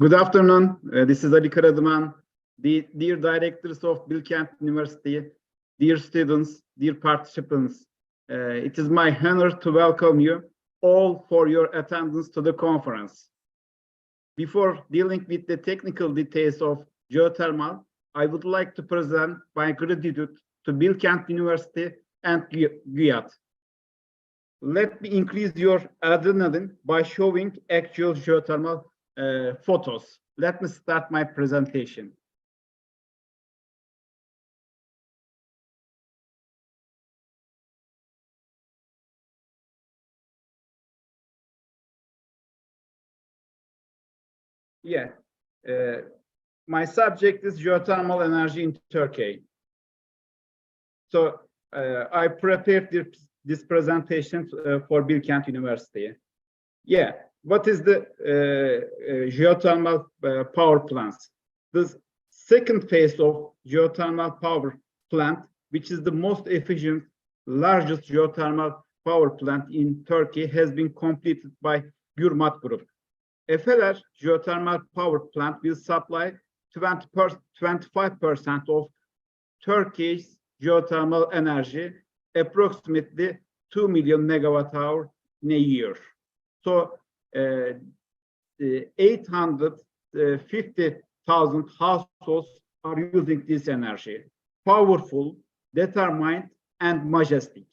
Good afternoon. Uh, this is Ali Karaduman, the dear directors of Bilkent University, dear students, dear participants. Uh, it is my honor to welcome you all for your attendance to the conference. Before dealing with the technical details of geothermal, I would like to present my gratitude to Bilkent University and GUYAT. Let me increase your adrenaline by showing actual geothermal uh, photos. Let me start my presentation. Yeah, uh, my subject is geothermal energy in Turkey. So uh, I prepared this, this presentation uh, for Bilkent University. Yeah, what is the uh, uh, geothermal uh, power plants? The second phase of geothermal power plant, which is the most efficient, largest geothermal power plant in Turkey, has been completed by Gürmat Group. Efeler geothermal power plant will supply 20 25% of Turkey's geothermal energy, approximately 2 million megawatt hour in a year. So 850,000 households are using this energy. Powerful, determined, and majestic,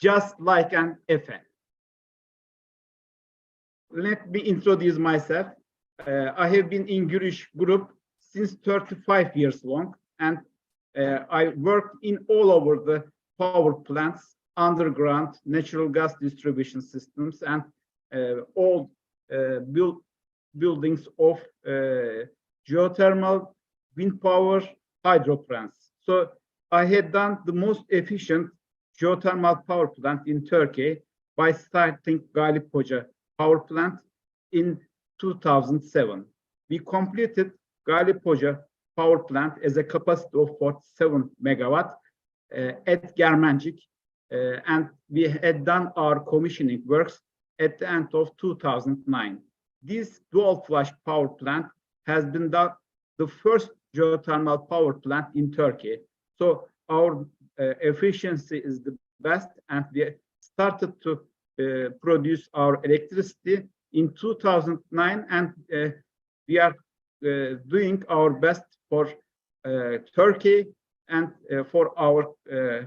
just like an effect. Let me introduce myself. Uh, I have been in Girish Group since 35 years long, and uh, I worked in all over the power plants, underground, natural gas distribution systems, and uh, all uh, build, buildings of uh, geothermal, wind power, hydro plants. So I had done the most efficient geothermal power plant in Turkey by starting Galipoca power plant in 2007. We completed Galipoca power plant as a capacity of 47 megawatt uh, at Germencik, uh, and we had done our commissioning works at the end of 2009. This dual flash power plant has been the, the first geothermal power plant in Turkey. So our uh, efficiency is the best and we started to uh, produce our electricity in 2009 and uh, we are uh, doing our best for uh, Turkey and uh, for our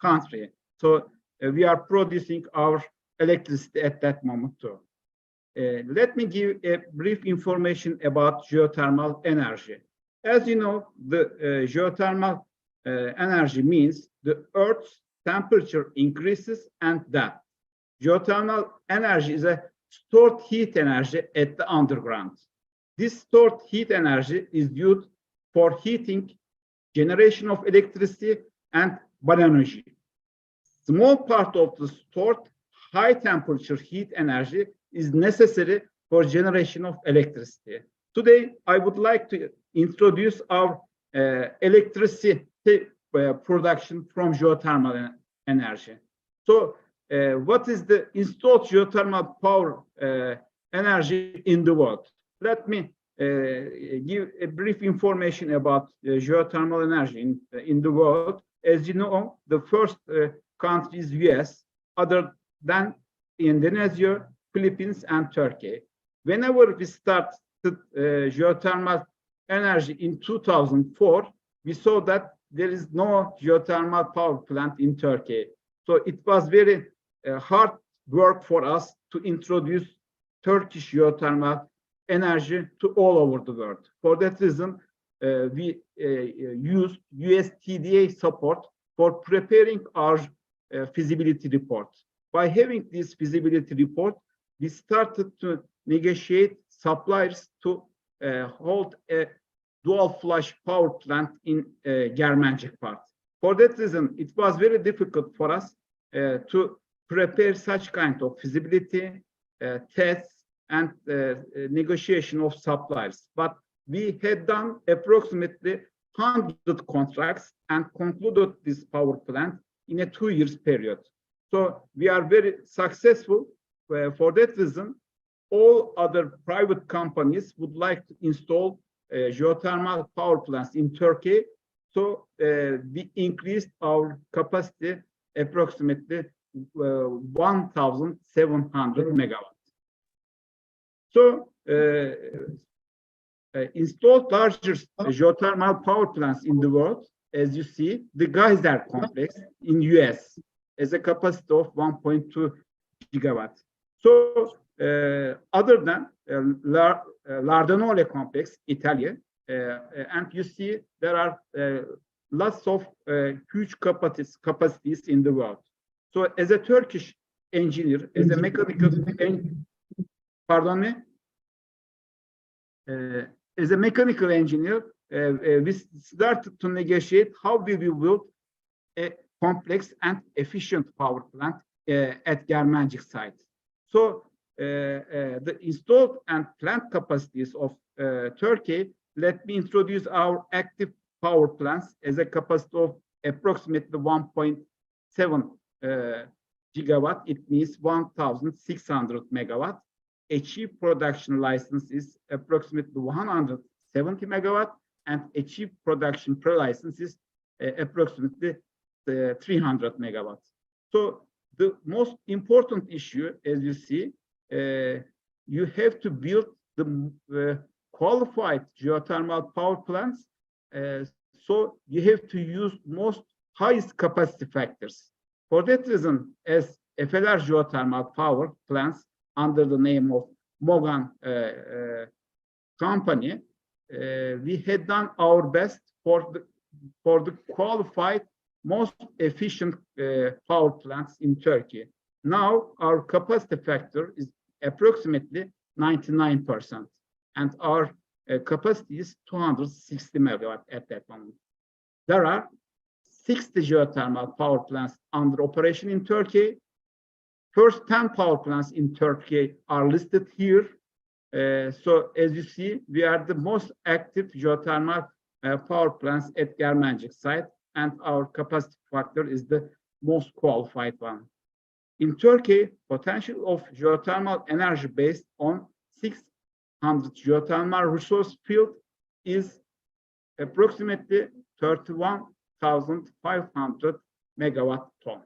country. So we are producing our electricity at that moment too. Uh, let me give a brief information about geothermal energy. As you know, the uh, geothermal uh, energy means the Earth's temperature increases and that. Geothermal energy is a stored heat energy at the underground. This stored heat energy is used for heating, generation of electricity, and bioenergy. Small part of the stored high temperature heat energy is necessary for generation of electricity. Today, I would like to introduce our uh, electricity uh, production from geothermal energy. So, uh, what is the installed geothermal power uh, energy in the world? Let me uh, give a brief information about geothermal energy in, in the world. As you know, the first country is US. Other then Indonesia, Philippines, and Turkey. Whenever we started uh, geothermal energy in 2004, we saw that there is no geothermal power plant in Turkey. So it was very uh, hard work for us to introduce Turkish geothermal energy to all over the world. For that reason, uh, we uh, used USTDA support for preparing our uh, feasibility report. By having this feasibility report, we started to negotiate suppliers to uh, hold a dual flash power plant in uh, Germencik part. For that reason, it was very difficult for us uh, to prepare such kind of feasibility uh, tests and uh, negotiation of suppliers. But we had done approximately 100 contracts and concluded this power plant in a two years period. So we are very successful uh, for that reason. all other private companies would like to install uh, geothermal power plants in Turkey. So uh, we increased our capacity approximately uh, 1,700 megawatts. So uh, installed largest geothermal power plants in the world, as you see, the Geyser complex in US has a capacity of 1.2 gigawatts. So uh, other than uh, La, uh, Lardonole complex, Italy, uh, and you see there are uh, lots of uh, huge capacities, capacities in the world. So as a Turkish engineer, as a mechanical, en- pardon me, Uh, as a mechanical engineer, uh, uh, we started to negotiate how we will build a complex and efficient power plant uh, at Germancik site. So uh, uh, the installed and plant capacities of Turkey, let me introduce our active power plants as a capacity of approximately 1.7 uh, gigawatt. It means 1,600 megawatt. Achieved production license is approximately 170 megawatt, and achieved production per license is uh, approximately 300 megawatts. So the most important issue, as you see, uh, you have to build the uh, qualified geothermal power plants. uh, so you have to use most highest capacity factors. For that reason, as FLR geothermal power plants under the name of Mogan uh, uh, company, uh, we had done our best for the for the qualified most efficient uh, power plants in Turkey. Now our capacity factor is approximately 99%, and our uh, capacity is 260 megawatt at that moment. There are 60 geothermal power plants under operation in Turkey. First 10 power plants in Turkey are listed here. Uh, so as you see, we are the most active geothermal uh, power plants at Germancik site, and our capacity factor is the most qualified one. In Turkey, potential of geothermal energy based on 600 geothermal resource field is approximately 31,500 megawatt ton.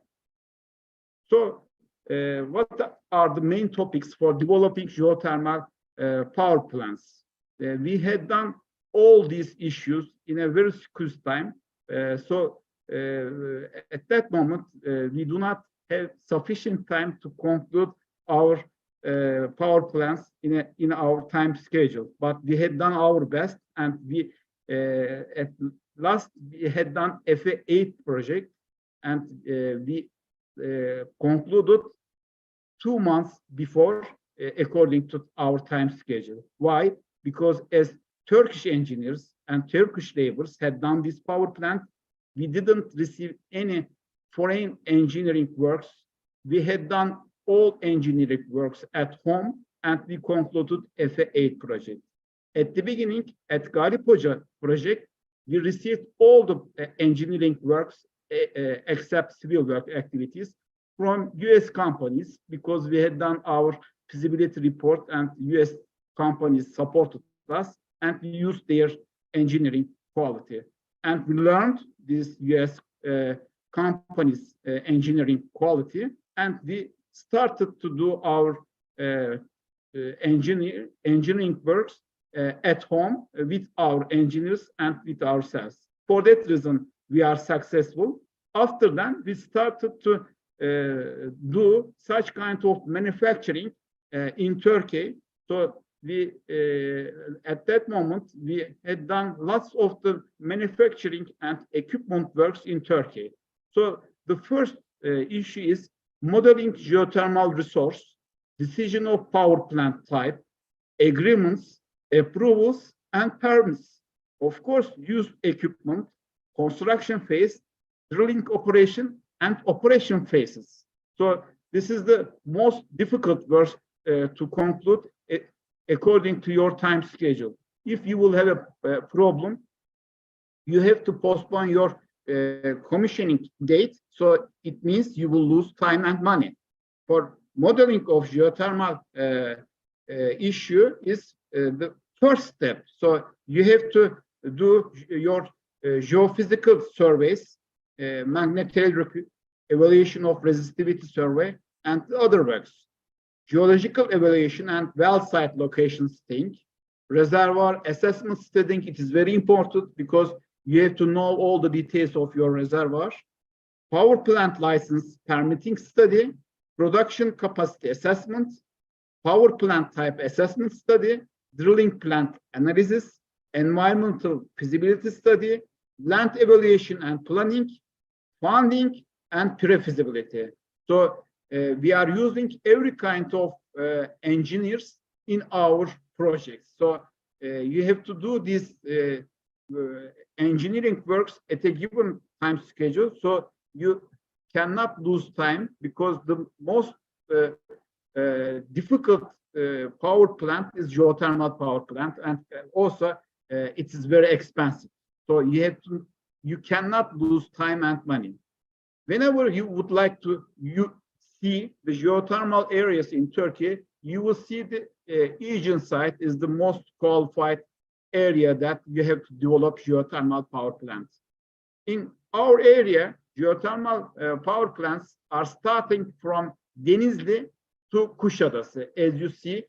So uh, what are the main topics for developing geothermal uh, power plants? Uh, we had done all these issues in a very scarce time. Uh, so uh, at that moment, uh, we do not have sufficient time to conclude our power plants in a, in our time schedule. But we had done our best, and we at last we had done FA8 project, and we concluded two months before, according to our time schedule. Why? Because as Turkish engineers and Turkish laborers had done this power plant, we didn't receive any foreign engineering works. We had done all engineering works at home and we concluded FA8 project. At the beginning, at Galip project, we received all the uh, engineering works uh, uh, except civil work activities from US companies because we had done our feasibility report and US companies supported us and we used their engineering quality. And we learned this US uh, companies uh, engineering quality and we started to do our uh, uh, engineer, engineering works uh, at home with our engineers and with ourselves. For that reason, we are successful. After that, we started to uh, do such kind of manufacturing in Turkey. So we, uh, at that moment, we had done lots of the manufacturing and equipment works in Turkey. So the first uh, issue is modeling geothermal resource, decision of power plant type, agreements, approvals, and permits. Of course, used equipment, construction phase, drilling operation, and operation phases. So this is the most difficult verse uh, to conclude uh, according to your time schedule. If you will have a, a problem, you have to postpone your uh, commissioning date. So it means you will lose time and money. For modeling of geothermal uh, uh, issue is uh, the first step. So you have to do your uh, geophysical surveys, uh, magnetological evaluation of resistivity survey, and other works. Geological evaluation and well site location studying, reservoir assessment studying. It is very important because you have to know all the details of your reservoir. Power plant license permitting study, production capacity assessment, power plant type assessment study, drilling plant analysis, environmental feasibility study, land evaluation and planning, funding, and pre-feasibility. So uh, we are using every kind of uh, engineers in our projects. So uh, you have to do these uh, uh, engineering works at a given time schedule. So you cannot lose time because the most difficult power plant is geothermal power plant and also it is very expensive. So you have to, you cannot lose time and money. Whenever you would like to you see the geothermal areas in Turkey, you will see the uh, Aegean site is the most qualified area that you have to develop geothermal power plants. In our area, geothermal uh, power plants are starting from Denizli to Kuşadası. As you see,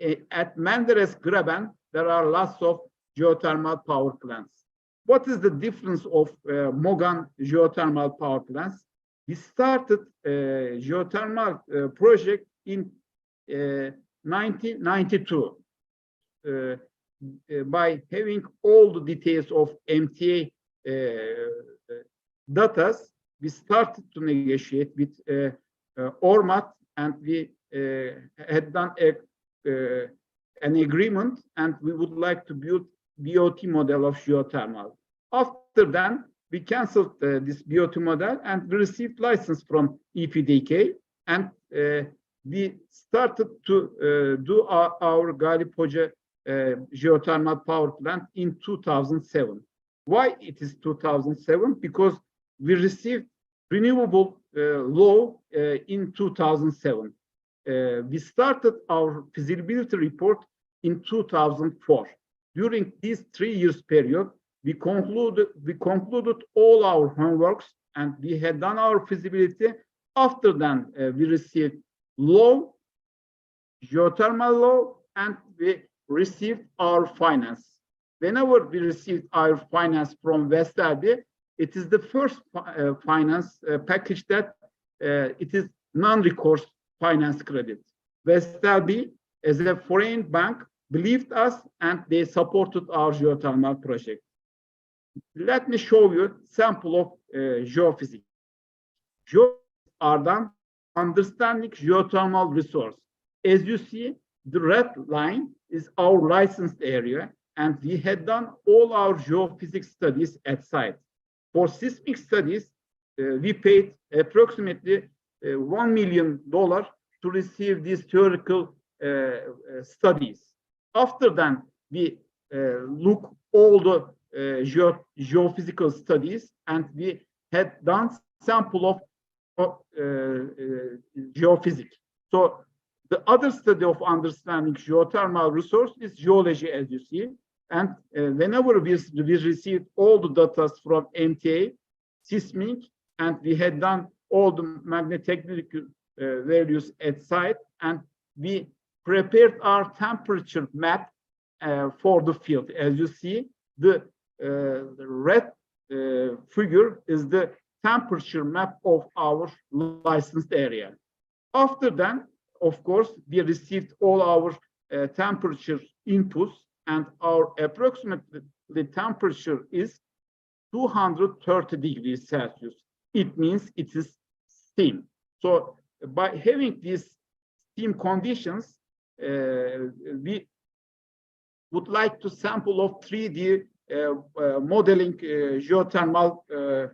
eh, at Menderes Graben, there are lots of geothermal power plants. What is the difference of uh, Mogan geothermal power plants? We started a geothermal uh, project in uh, 1992 uh, uh, by having all the details of MTA uh, datas. We started to negotiate with uh, uh, Ormat and we uh, had done a, uh, an agreement and we would like to build BOT model of geothermal. After then, we canceled uh, this BOT model and we received license from EPDK and uh, we started to uh, do our, our Galipoca uh, geothermal power plant in 2007. Why it is 2007? Because we received renewable uh, law in 2007. Uh, we started our feasibility report in 2004. During this three years period, we concluded we concluded all our homeworks and we had done our feasibility. After then, uh, we received law, geothermal law, and we received our finance. Whenever we received our finance from Vestelbi, it is the first uh, finance uh, package that uh, it is non-recourse finance credit. Vestelbi, as a foreign bank, believed us and they supported our geothermal project. Let me show you sample of uh, geophysics. Geo are done understanding geothermal resource. As you see, the red line is our licensed area, and we had done all our geophysics studies at site. For seismic studies, uh, we paid approximately uh, $1 million to receive these theoretical uh, studies. After then, we look all the geo geophysical studies, and we had done sample of uh, uh, geophysics. So the other study of understanding geothermal resource is geology, as you see. And uh, whenever we, we received all the data from MTA, seismic, and we had done all the magnetotechnical uh, values at site, and we prepared our temperature map uh, for the field. As you see, the, uh, the red uh, figure is the temperature map of our licensed area. After that, of course, we received all our uh, temperature inputs and our approximately temperature is 230 degrees Celsius. It means it is steam. So by having these steam conditions, uh, we would like to sample of 3D uh, uh, modeling uh, geothermal uh,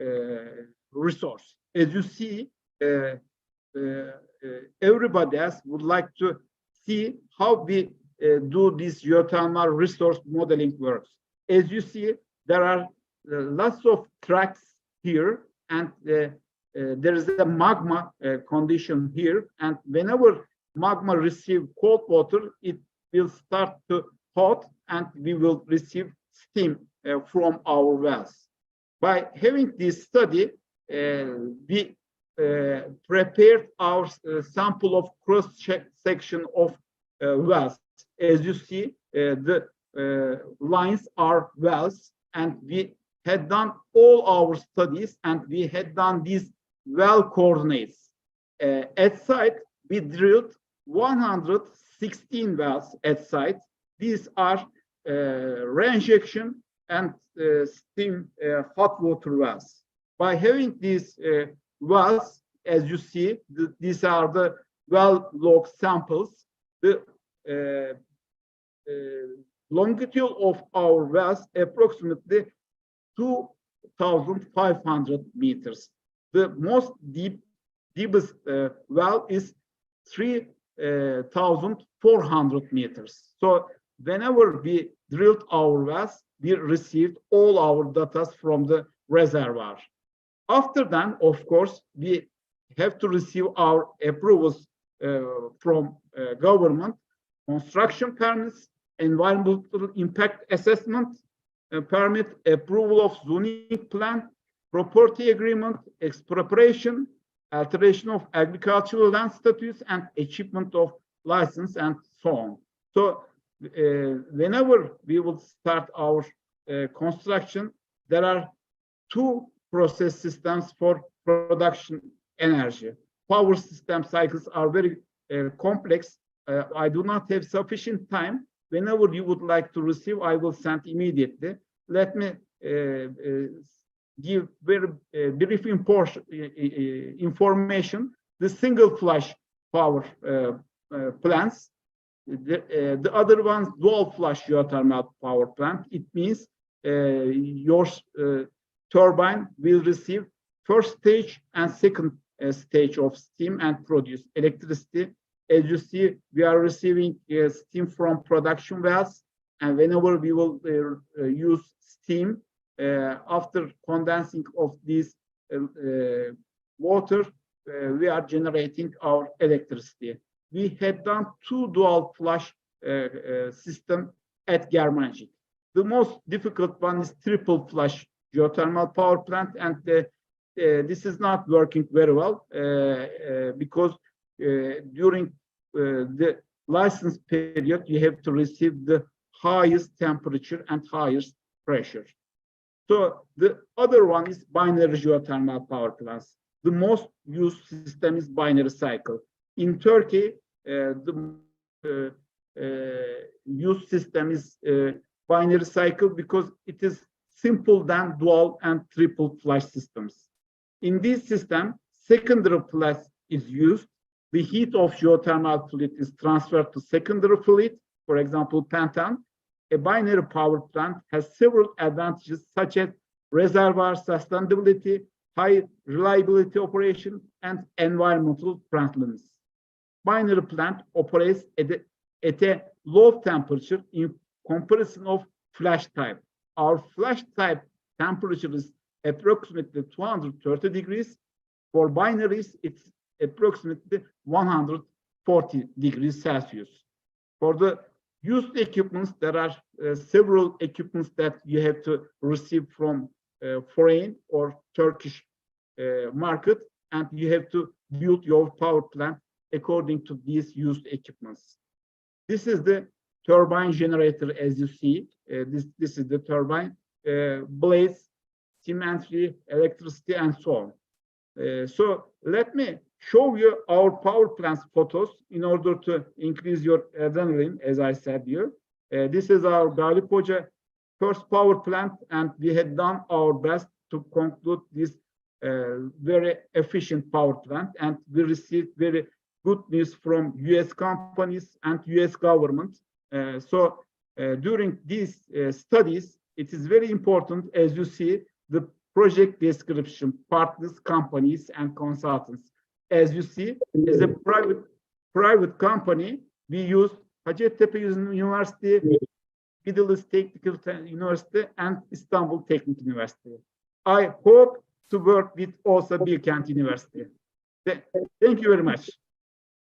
uh, resource. As you see, uh, uh, uh, everybody else would like to see how we uh, do this geothermal resource modeling works. As you see, there are uh, lots of tracks here, and uh, uh, there is a magma uh, condition here. And whenever magma receive cold water, it will start to hot and we will receive steam uh, from our wells. By having this study, uh, we uh, prepared our sample of cross section of wells. As you see, the lines are wells, and we had done all our studies, and we had done these well coordinates. Uh, at site, we drilled 116 wells at site. These are reinjection and uh, steam uh, hot water wells. By having these uh, wells, as you see, the, these are the well log samples. The uh, uh, longitude of our wells approximately 2,500 meters. The most deep, deepest uh, well is 3,400 meters. So whenever we drilled our wells, we received all our data from the reservoir. After that, of course, we have to receive our approvals uh, from uh, government, construction permits, environmental impact assessment uh, permit, approval of zoning plan, property agreement, expropriation, alteration of agricultural land status, and achievement of license and so on. So whenever we will start our uh, construction, there are two process systems for production energy. Power system cycles are very uh, complex. Uh, I do not have sufficient time. Whenever you would like to receive, I will send immediately. Let me uh, uh, give very uh, brief uh, uh, information. The single flash power uh, uh, plants the, uh, the other one's dual flush geothermal power plant. It means uh, your uh, turbine will receive first stage and second stage of steam and produce electricity. As you see, we are receiving steam from production wells, and whenever we will use steam after condensing of this water, we are generating our electricity we had done two dual flush uh, uh, system at Germancik. The most difficult one is triple flush geothermal power plant, and uh, uh, this is not working very well because during the license period, you have to receive the highest temperature and highest pressure. So the other one is binary geothermal power plants. The most used system is binary cycle. In Turkey, the use system is binary cycle because it is simple than dual and triple flush systems. In this system, secondary flush is used. The heat of geothermal fluid is transferred to secondary fluid, for example, pentan. A binary power plant has several advantages such as reservoir sustainability, high reliability operation, and environmental friendliness binary plant operates at a, at a low temperature in comparison of flash type. Our flash type temperature is approximately 230 degrees. For binaries, it's approximately 140 degrees Celsius. For the used equipments, there are uh, several equipments that you have to receive from uh, foreign or Turkish uh, market, and you have to build your power plant according to these used equipments. This is the turbine generator, as you see. Uh, this, this is the turbine, uh, blades, steam entry, electricity, and so on. Uh, so let me show you our power plants photos in order to increase your adrenaline, as I said here. Uh, this is our Galipoca first power plant, and we had done our best to conclude this uh, very efficient power plant, and we received very good news from US companies and US government. Uh, so uh, during these uh, studies, it is very important, as you see, the project description, partners, companies, and consultants. As you see, as a private private company, we use Hacettepe University, Middle Technical University, and Istanbul Technical University. I hope to work with also Bilkent University. Thank you very much.